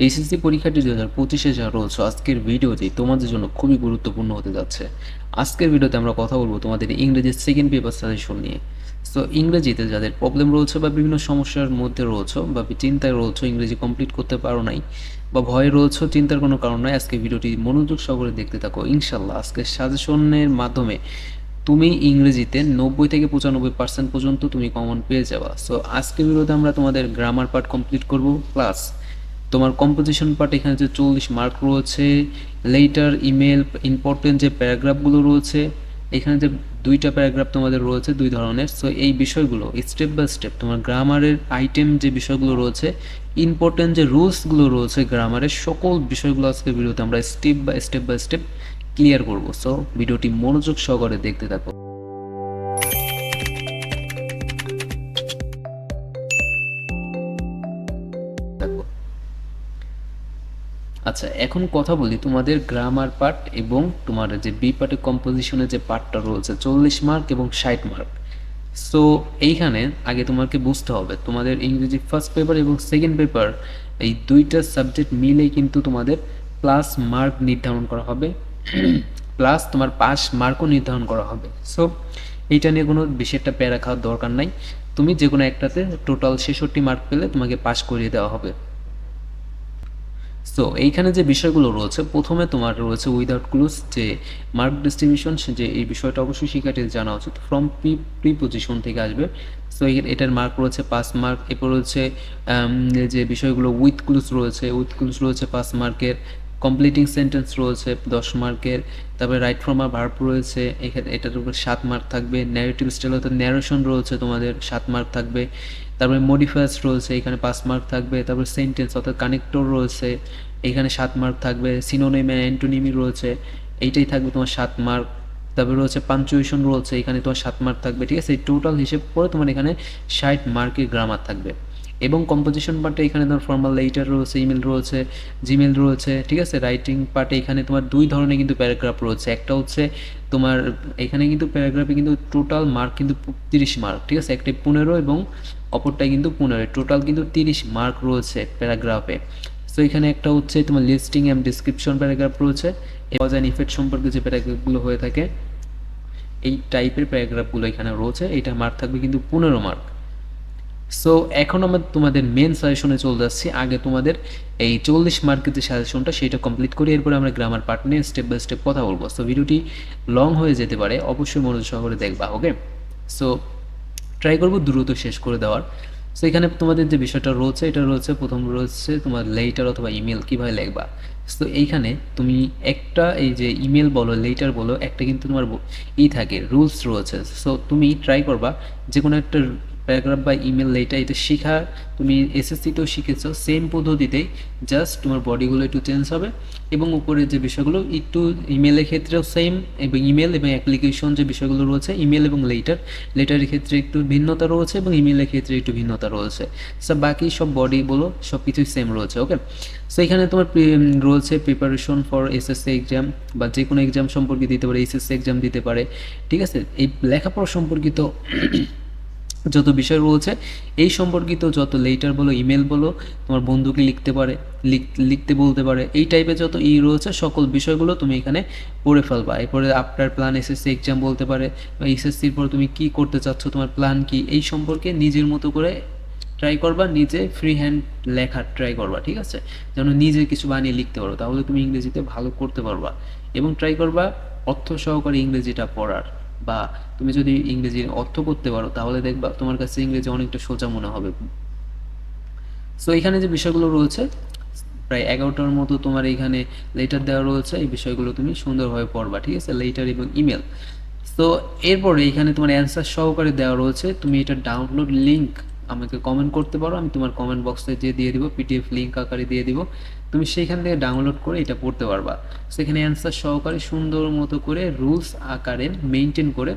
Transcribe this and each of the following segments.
HSC পরীক্ষাটি দু হাজার পঁচিশে যা রয়েছে, আজকের ভিডিওটি তোমাদের জন্য খুবই গুরুত্বপূর্ণ হতে যাচ্ছে। আজকের ভিডিওতে আমরা কথা বলব তোমাদের ইংরেজির সেকেন্ড পেপার সাজেশন নিয়ে। সো ইংরেজিতে যাদের প্রবলেম রয়েছে বা বিভিন্ন সমস্যার মধ্যে রয়েছে বা চিন্তায় রয়েছে, ইংরেজি কমপ্লিট করতে পারো নাই বা ভয়ে রয়েছে, চিন্তার কোনো কারণ নাই, আজকে ভিডিওটি মনোযোগ সহকারে দেখতে থাকো। ইনশাল্লাহ আজকে সাজেশনের মাধ্যমে তুমি ইংরেজিতে নব্বই থেকে পঁচানব্বই পার্সেন্ট পর্যন্ত তুমি কমন পেয়ে যাবা। সো আজকের ভিডিওতে আমরা তোমাদের গ্রামার পার্ট কমপ্লিট করব প্লাস তোমার কম্পোজিশন পার্ট এখানে যে চল্লিশ মার্ক রয়েছে লেটার ইমেল ইম্পর্টেন্ট যে প্যারাগ্রাফগুলো রয়েছে, এখানে যে দুইটা প্যারাগ্রাফ তোমাদের রয়েছে, দুই ধরনের। সো এই বিষয়গুলো স্টেপ বাই স্টেপ তোমার গ্রামারের আইটেম যে বিষয়গুলো রয়েছে ইম্পর্টেন্ট যে রুলসগুলো রয়েছে গ্রামারের, সকল বিষয়গুলো আজকে ভিডিওতে আমরা step by step by step clear করব। সো ভিডিওটি মনোযোগ সহকারে দেখতে থাকো। আচ্ছা এখন কথা বলি তোমাদের গ্রামার পার্ট এবং তোমার যে বি পার্টের কম্পোজিশনের যে পার্টটা রয়েছে, চল্লিশ মার্ক এবং ষাট মার্ক সো এইখানে আগে তোমাকে বুঝতে হবে, তোমাদের ইংরেজি ফার্স্ট পেপার এবং সেকেন্ড পেপার এই দুইটা সাবজেক্ট মিলেই কিন্তু তোমাদের প্লাস মার্ক নির্ধারণ করা হবে প্লাস তোমার পাস মার্কও নির্ধারণ করা হবে। সো এইটা নিয়ে কোনো বেশি একটা প্যারা খাওয়ার দরকার নাই। তুমি যে কোনো একটাতে টোটাল ছেষট্টি মার্ক পেলে তোমাকে পাস করিয়ে দেওয়া হবে। সো এইখানে যে বিষয়গুলো রয়েছে, প্রথমে তোমার রয়েছে উইদাউট ক্লুজ যে মার্ক ডিস্ট্রিবিউশন যে এই বিষয়টা অবশ্যই শিক্ষার্থীদের জানা উচিত ফ্রম প্রি প্রি পজিশন থেকে আসবে। সো এটার মার্ক রয়েছে পাঁচ মার্ক এরপর রয়েছে যে বিষয়গুলো উইথ ক্লুজ রয়েছে উইথ ক্লুজ রয়েছে পাঁচ মার্কের কমপ্লিটিং সেন্টেন্স রয়েছে দশ মার্কের তারপরে রাইট ফ্রম আর ভার্ব রয়েছে, এখানে এটার উপর সাত মার্ক থাকবে ন্যারেটিভ স্টাইল অর্থাৎ ন্যারেশন রয়েছে তোমাদের, সাত মার্ক থাকবে। তারপরে মডিফায়ার্স রয়েছে, এখানে পাঁচ মার্ক থাকবে, তারপরে সেন্টেন্স অর্থাৎ কানেক্টর রয়েছে, এখানে সাত মার্ক থাকবে সিনোনিম অ্যান্টোনিমি রয়েছে, এইটাই থাকবে তোমার সাত মার্ক তারপরে রয়েছে পাঞ্চুয়েশন রয়েছে, এখানে তোমার সাত মার্ক থাকবে, ঠিক আছে? এই টোটাল হিসেব করে তোমার এখানে ষাট মার্কের গ্রামার থাকবে। এবং কম্পোজিশন পার্টে এখানে তোমার ফর্মাল লেটার রয়েছে ইমেল রয়েছে জিমেল রয়েছে, ঠিক আছে? রাইটিং পার্টে এখানে তোমার দুই ধরনের কিন্তু প্যারাগ্রাফ রয়েছে, একটা হচ্ছে তোমার, এখানে কিন্তু প্যারাগ্রাফে কিন্তু টোটাল মার্ক কিন্তু তিরিশ মার্ক ঠিক আছে? একটাই পনেরো এবং অপরটাই কিন্তু পনেরো টোটাল কিন্তু তিরিশ মার্ক রয়েছে প্যারাগ্রাফে সো এখানে একটা হচ্ছে তোমার লিস্টিং অ্যান্ড ডিসক্রিপশন প্যারাগ্রাফ রয়েছে। কজ অ্যান্ড ইফেক্ট সম্পর্কে যে প্যারাগ্রাফগুলো হয়ে থাকে, এই টাইপের প্যারাগ্রাফগুলো এখানে রয়েছে। এইটা মার্ক থাকবে কিন্তু পনেরো মার্ক সো এখন আমরা তোমাদের মেন সাজেশনে চলে যাচ্ছি। আগে তোমাদের এই চল্লিশ মার্কের যে সাজেশনটা সেটা কমপ্লিট করি এরপরে আমরা গ্রামার পার্ট নিয়ে স্টেপ বাই স্টেপ কথা বলব। সো ভিডিওটি লং হয়ে যেতে পারে। অবশ্যই মনোযোগ সহকারে দেখবা ওকে সো ট্রাই করব, দ্রুত শেষ করে দেওয়ার। সো এখানে তোমাদের যে বিষয়টা রয়েছে, এটা রয়েছে, প্রথম রয়েছে তোমার লেটার অথবা ইমেল কীভাবে লিখবা। তো এইখানে তুমি একটা এই যে ইমেল বলো লেটার বলো, একটা কিন্তু তোমার ই থাকে রুলস রয়েছে। সো তুমি ট্রাই করবা যে কোনো একটা প্যারাগ্রাফ বা ইমেল লেটার এটা শেখা, তুমি এসএসসিতেও শিখেছো সেম পদ্ধতিতেই জাস্ট তোমার বডিগুলো একটু চেঞ্জ হবে এবং উপরে যে বিষয়গুলো একটু ইমেলের ক্ষেত্রেও সেম এবং ইমেল এবং অ্যাপ্লিকেশন যে বিষয়গুলো রয়েছে ইমেল এবং লেটার লেটারের ক্ষেত্রে একটু ভিন্নতা রয়েছে এবং ইমেলের ক্ষেত্রে একটু ভিন্নতা রয়েছে। সব বাকি সব বডি বলো সব কিছুই সেম রয়েছে ওকে সো এখানে তোমার রয়েছে প্রিপারেশন ফর এসএসসি এক্সাম বা যে কোনো এক্সাম সম্পর্কে দিতে পারে এসএসসি এক্সাম দিতে পারে, ঠিক আছে? এই লেখাপড়া সম্পর্কিত যত বিষয় রয়েছে, এই সম্পর্কিত যত লেটার বলো ইমেল বলো, তোমার বন্ধুকে লিখতে পারে লিখতে বলতে পারে, এই টাইপের যত ই রয়েছে, সকল বিষয়গুলো তুমি এখানে পড়ে ফেলবা। এরপরে আফটার প্ল্যান এসএসসি এক্সাম বলতে পারে, বা এসএসসির পর তুমি কি করতে চাচ্ছ, তোমার প্ল্যান কি, এই সম্পর্কে নিজের মতো করে ট্রাই করবা, নিজে ফ্রি হ্যান্ড লেখার ট্রাই করবা, ঠিক আছে? যেন নিজে কিছু বানিয়ে লিখতে পারো, তাহলে তুমি ইংরেজিতে ভালো করতে পারবা। এবং ট্রাই করবা অর্থ সহকারে ইংরেজিটা পড়ার। বা তুমি যদি ইংরেজি অর্থ করতে পারো, তাহলে দেখবা তোমার কাছে ইংরেজি অনেকটা সোজা মনে হবে। সো এখানে যে বিষয়গুলো রয়েছে, প্রায় এগারোটার মতো তোমার এখানে লেটার দেওয়া রয়েছে, এই বিষয়গুলো তুমি সুন্দরভাবে পড়বা, ঠিক আছে? লেটার এবং ইমেল তো এরপরে এখানে তোমার অ্যান্সার সহকারে দেওয়া রয়েছে, তুমি এটা ডাউনলোড লিঙ্ক আমাকে কমেন্ট করতে পারো, আমি তোমার কমেন্ট বক্সে যে দিয়ে দিব পিডিএফ লিঙ্ক আকারে দিয়ে দিব। তুমি সেইখান থেকে ডাউনলোড করে এটা পড়তে পারবা। সেখানে অ্যান্সার সহকারে সুন্দর মতো করে রুলস আকারে মেনটেন করে,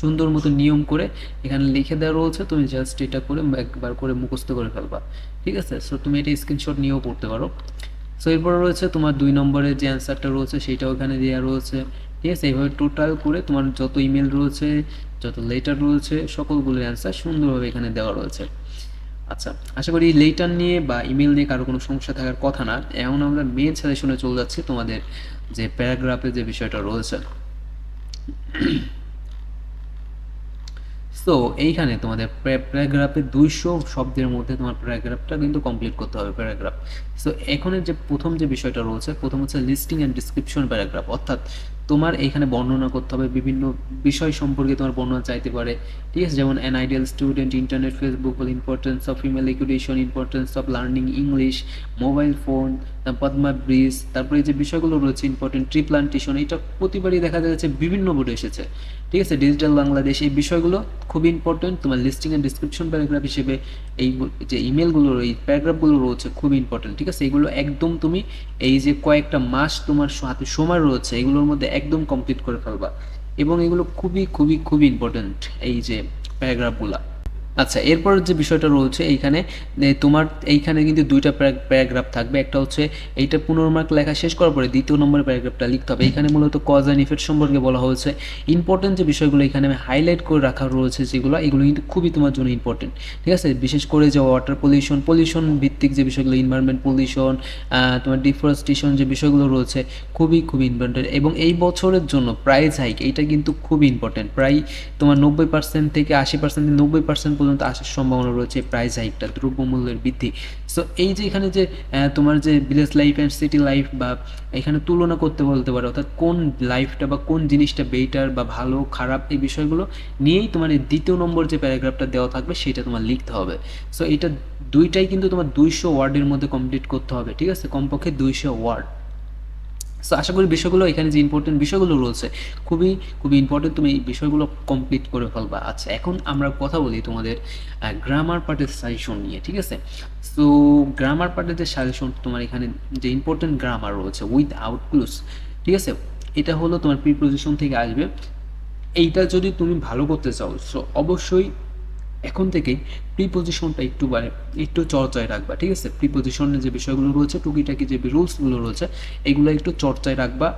সুন্দর মতো নিয়ম করে এখানে লিখে দেওয়া রয়েছে, তুমি জাস্ট এটা করে একবার করে মুখস্থ করে ফেলবা। ঠিক আছে? সো তুমি এটা স্ক্রিনশট নিয়েও পড়তে পারো। সো এরপরে রয়েছে তোমার দুই নম্বরের যে অ্যান্সারটা রয়েছে, সেটাও এখানে দেওয়া রয়েছে। ঠিক আছে? এইভাবে টোটাল করে তোমার যত ইমেল রয়েছে, যত লেটার রয়েছে, সকলগুলোর অ্যান্সার সুন্দরভাবে এখানে দেওয়া রয়েছে। আচ্ছা আশা করি লেটার নিয়ে বা ইমেল নিয়ে কারও কোনো সমস্যা থাকার কথা না। এখন আমরা মেন সাজেশনে চলে যাচ্ছি তোমাদের যে প্যারাগ্রাফের যে বিষয়টা রয়েছে। সো এইখানে তোমাদের প্যারাগ্রাফে দুইশো শব্দের মধ্যে তোমার প্যারাগ্রাফটা কিন্তু কমপ্লিট করতে হবে প্যারাগ্রাফ সো এখানে যে প্রথম যে বিষয়টা রয়েছে, প্রথম হচ্ছে লিস্টিং অ্যান্ড ডিসক্রিপশন প্যারাগ্রাফ অর্থাৎ তোমার এইখানে বর্ণনা করতে হবে বিভিন্ন বিষয় সম্পর্কে তোমার বর্ণনা চাইতে পারে। ঠিক আছে? যেমন an ideal student internet Facebook ball importance of female education importance of learning English mobile phone Padma bridge তারপরে যে বিষয়গুলো রয়েছে ইম্পর্টেন্ট ট্রি প্লান্টেশন এটা প্রতিবারই দেখা যাচ্ছে বিভিন্ন বোর্ডে এসেছে। ঠিক আছে? ডিজিটাল বাংলাদেশ এই বিষয়গুলো খুব ইম্পর্টেন্ট তোমার লিস্টিং অ্যান্ড ডিসক্রিপশন প্যারাগ্রাফ হিসেবে এই যে ইমেলগুলো এই প্যারাগ্রাফগুলো রয়েছে, খুব ইম্পর্টেন্ট ঠিক আছে? এগুলো একদম তুমি এই যে কয়েকটা মাস তোমার হাতে সময় রয়েছে, এগুলোর মধ্যে একদম কমপ্লিট করে ফেলবা। এবং এগুলো খুবই খুবই খুবই ইম্পর্টেন্ট এই যে প্যারাগ্রাফগুলা আচ্ছা এরপর যে বিষয়টা রয়েছে এইখানে তোমার এইখানে কিন্তু দুইটা প্যারাগ্রাফ থাকবে। একটা হচ্ছে এইটা পনেরো মার্ক লেখা শেষ করার পরে দ্বিতীয় নম্বরের প্যারাগ্রাফটা লিখতে হবে। এখানে মূলত কজ অ্যান্ড ইফেক্ট সম্পর্কে বলা হয়েছে। ইম্পর্টেন্ট যে বিষয়গুলো এখানে আমি হাইলাইট করে রাখা রয়েছে যেগুলো, এগুলো কিন্তু খুবই তোমার জন্য ইম্পর্টেন্ট ঠিক আছে? বিশেষ করে যে ওয়াটার পলিউশন পলিউশন ভিত্তিক যে বিষয়গুলো ইনভায়রনমেন্ট পলিউশন তোমার ডিফরেস্টেশন যে বিষয়গুলো রয়েছে, খুবই খুবই ইম্পর্টেন্ট এবং এই বছরের জন্য প্রাইস হাইক এইটা কিন্তু খুবই ইম্পর্টেন্ট প্রায় তোমার নব্বই পার্সেন্ট থেকে আশি পার্সেন্ট নব্বই পার্সেন্ট পর্যন্ত আসার সম্ভাবনা রয়েছে প্রাইস হাইকটা দ্রব্যমূল্যের বৃদ্ধি। সো এই যে এখানে যে তোমার যে village life and city life বা এখানে তুলনা করতে বলতে পারো, অর্থাৎ কোন লাইফটা বা কোন জিনিসটা বেটার বা ভালো, খারাপ, এই বিষয়গুলো নিয়েই তোমার এই দ্বিতীয় নম্বর যে প্যারাগ্রাফটা দেওয়া থাকবে, সেটা তোমার লিখতে হবে। সো এটা দুইটাই কিন্তু তোমার দুইশো ওয়ার্ডের মধ্যে কমপ্লিট করতে হবে, ঠিক আছে? কমপক্ষে দুইশো ওয়ার্ড। সো আশা করি বিষয়গুলো এখানে যে ইম্পর্টেন্ট বিষয়গুলো রয়েছে, খুবই খুবই ইম্পর্টেন্ট তুমি এই বিষয়গুলো কমপ্লিট করে ফেলবা। আচ্ছা এখন আমরা কথা বলি তোমাদের গ্রামার পার্টের সাজেশন নিয়ে, ঠিক আছে? সো গ্রামার পার্টের যে সাজেশন তোমার এখানে যে ইম্পর্টেন্ট গ্রামার রয়েছে উইথ আউটক্লুস ঠিক আছে? এটা হলো তোমার প্রিপোজিশন থেকে আসবে। এইটা যদি তুমি ভালো করতে চাও সো অবশ্যই এখন থেকেই প্রিপোজিশনটা একটু মানে একটু চর্চায় রাখবা, ঠিক আছে? প্রিপোজিশনের যে বিষয়গুলো রয়েছে, টুকিটাকি যে রুলসগুলো রয়েছে, এগুলো একটু চর্চায় রাখবা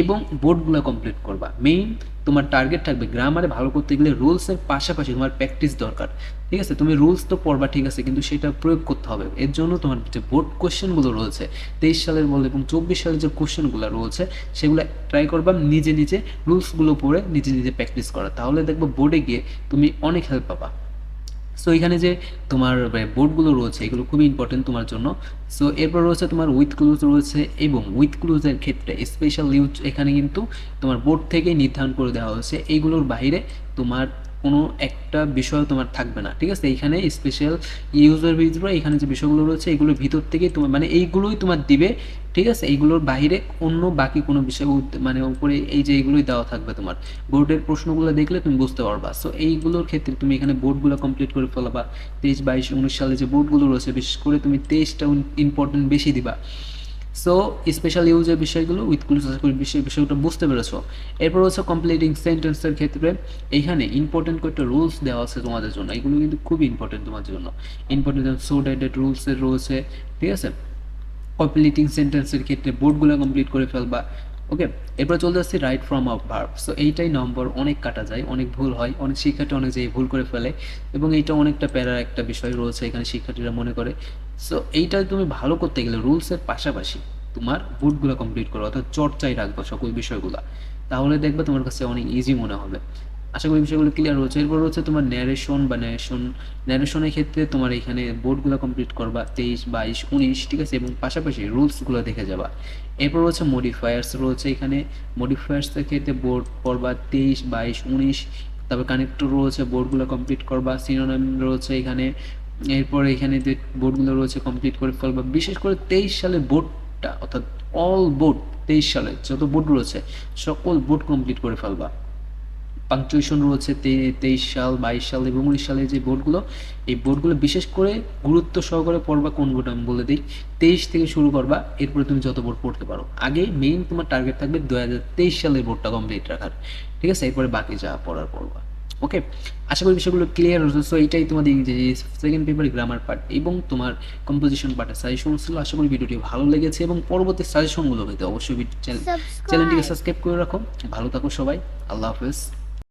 এবং বোর্ডগুলো কমপ্লিট করবা। মেইন তোমার টার্গেট থাকবে গ্রামারে ভালো করতে গেলে রুলসের পাশাপাশি তোমার প্র্যাকটিস দরকার, ঠিক আছে? তুমি রুলস তো পড়বা, ঠিক আছে? কিন্তু সেটা প্রয়োগ করতে হবে। এর জন্য তোমার যে বোর্ড কোশ্চেনগুলো রয়েছে, তেইশ সালের বল এবং চব্বিশ সালের যে কোশ্চেনগুলো রয়েছে, সেগুলো ট্রাই করবা নিজে নিজে রুলসগুলো পড়ে নিজে নিজে প্র্যাকটিস করা। তাহলে দেখব বোর্ডে গিয়ে তুমি অনেক হেল্প পাবা। সো এখানে যে তোমার বোর্ডগুলো রয়েছে, এগুলো খুবই ইম্পর্টেন্ট তোমার জন্য। সো এরপর রয়েছে তোমার উইথ ক্লুজ রয়েছে এবং উইথ ক্লুজের ক্ষেত্রে স্পেশাল ইউজ এখানে কিন্তু তোমার বোর্ড থেকে নির্ধারণ করে দেওয়া হয়েছে। এইগুলোর বাইরে তোমার কোনো একটা বিষয় তোমার থাকবে না, ঠিক আছে? এইখানে স্পেশাল ইউজের ভিতরে এখানে যে বিষয়গুলো রয়েছে এগুলোর ভিতর থেকেই তোমার মানে এইগুলোই তোমার দিবে, ঠিক আছে? এইগুলোর বাইরে অন্য বাকি কোনো বিষয় মানে উপরে এই যে এইগুলোই দেওয়া থাকবে তোমার। বোর্ডের প্রশ্নগুলো দেখলে তুমি বুঝতে পারবা। সো এইগুলোর ক্ষেত্রে তুমি এখানে বোর্ডগুলো কমপ্লিট করে ফেলাবা। তেইশ, বাইশ, উনিশ সালে যে বোর্ডগুলো রয়েছে, বিশেষ করে তুমি তেইশটা ইম্পর্টেন্ট বেশি দিবা। সো স্পেশাল ইউজের বিষয়গুলো উইথ ক্লুজ বিষয় বিষয়টা বুঝতে পেরেছ। এরপর হচ্ছে কমপ্লিটিং সেন্টেন্সের ক্ষেত্রে এইখানে ইম্পর্টেন্ট কয়েকটা রুলস দেওয়া আছে তোমাদের জন্য। এগুলো কিন্তু খুবই ইম্পর্টেন্ট তোমাদের জন্য। ইম্পর্টেন্ট সো ডেটেড রুলসের রয়েছে, ঠিক আছে? কমপ্লিটিং সেন্টেন্সের ক্ষেত্রে বোর্ডগুলো কমপ্লিট করে ফেলবা। ওকে এরপর চলে যাচ্ছি right form a verb so এইটাই নম্বর অনেক কাটা যায়, অনেক ভুল হয়, অনেক শিক্ষার্থী অনেক জায়গায় ভুল করে ফেলে। এবং এইটা অনেকটা প্যারার একটা বিষয় রয়েছে এখানে শিক্ষার্থীরা মনে করে। সো এইটা তুমি ভালো করতে গেলে রুলসের পাশাপাশি তোমার বোর্ডগুলো কমপ্লিট করো, অর্থাৎ চর্চায় রাখব সকল বিষয়গুলো। তাহলে দেখবে তোমার কাছে অনেক ইজি মনে হবে। আশা করি বিষয়গুলো ক্লিয়ার হচ্ছে এরপর হচ্ছে তোমার ন্যারেশন বা ন্যারেশন ন্যারেশনের ক্ষেত্রে তোমার এখানে বোর্ডগুলো কমপ্লিট করবা, তেইশ, বাইশ, উনিশ, ঠিক আছে? এবং পাশাপাশি রুলসগুলো দেখে যাবা। এরপর হচ্ছে মডিফায়ার্স রয়েছে এখানে। মডিফায়ার্সের ক্ষেত্রে বোর্ড পড়বা তেইশ, বাইশ, উনিশ। তারপর কানেক্টর রয়েছে বোর্ডগুলো কমপ্লিট করবা। সিনোনাম রয়েছে এখানে। এরপর এখানে যে বোর্ডগুলো রয়েছে কমপ্লিট করে ফেলবা। বিশেষ করে তেইশ সালে বোর্ডটা অর্থাৎ অল বোর্ড তেইশ সালে যত বোর্ড রয়েছে, সকল বোর্ড কমপ্লিট করে ফেলবা। পাংচুয়েশন রয়েছে তেইশ সাল, বাইশ সাল, এবং উনিশ সালের যে বোর্ডগুলো এই বোর্ডগুলো বিশেষ করে গুরুত্ব সহকারে পড়বা কোন কোনগুলো আমি বলে দিই। তেইশ থেকে শুরু করবা, এরপরে তুমি যত বোর্ড পড়তে পারো। আগে মেইন তোমার টার্গেট থাকবে দু হাজার তেইশ সালের বোর্ডটা কমপ্লিট রাখার। ঠিক আছে? এরপরে বাকি যা পড়ার পড়বা। ওকে আশা করি বিষয়গুলো ক্লিয়ার হচ্ছে সো এইটাই তোমাদের ইংরেজি সেকেন্ড পেপার গ্রামার পার্ট এবং তোমার কম্পোজিশন পার্টের সাজেশন ছিল। আশা করি ভিডিওটি ভালো লেগেছে এবং পরবর্তী সাজেশনগুলো পেতে অবশ্যই চ্যানেলটিকে সাবস্ক্রাইব করে রাখো। ভালো থাকো সবাই। আল্লাহ হাফেজ।